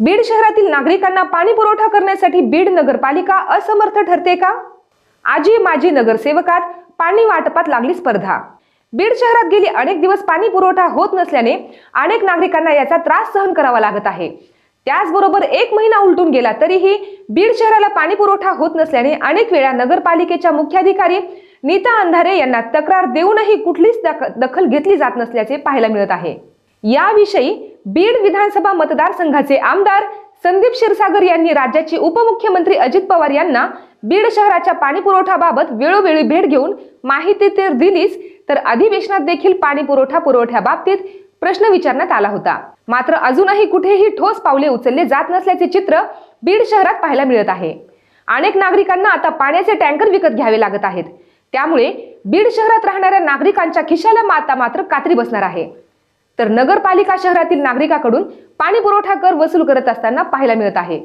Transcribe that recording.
बीड शहरातील नागरिकांना पाणी पुरवठा करण्यासाठी बीड नगरपालिका असमर्थ ठरते का? आजी माजी नगरसेवकात पाणी वाटपात लागली स्पर्धा. बीड शहरात गेली अनेक दिवस पाणी पुरवठा होत नसल्याने अनेक नागरिकांना याचा त्रास सहन करावा लागत आहे. त्याचबरोबर एक महिना उलटून गेला तरीही बीड शहराला पाणी पुरवठा होत नसल्याने अनेक वेळा नगरपालिकेच्या मुख्याधिकारी नीता अंधारे यांना तक्रार देऊनही कुठलीच दख- दखल घेतली जात नसल्याचे पाहायला मिळत आहे. याविषयी बीड विधानसभा मतदारसंघाचे आमदार संदीप क्षीरसागर यांनी राज्याचे उपमुख्यमंत्री अजित पवार यांना बीड शहराच्या पाणीपुरवठ्याबाबत वेळोवेळी भेट घेऊन माहिती तर दिलीच तर अधिवेशनात देखील पाणी पुरवठा पुरवठ्याबाबतीत प्रश्न विचारण्यात आला होता. मात्र अजूनही कुठेही ठोस पावले उचलले जात नसल्याचे चित्र बीड शहरात पाहायला मिळत आहे. अनेक नागरिकांना आता पाण्याचे टँकर विकत घ्यावे लागत आहेत. त्यामुळे बीड शहरात राहणाऱ्या नागरिकांच्या खिशाला माता मात्र कात्री बसणार आहे. तर नगरपालिका शहरातील नागरिकाकडून पाणी पुरवठा कर वसूल करत असताना पाहायला मिळत आहे.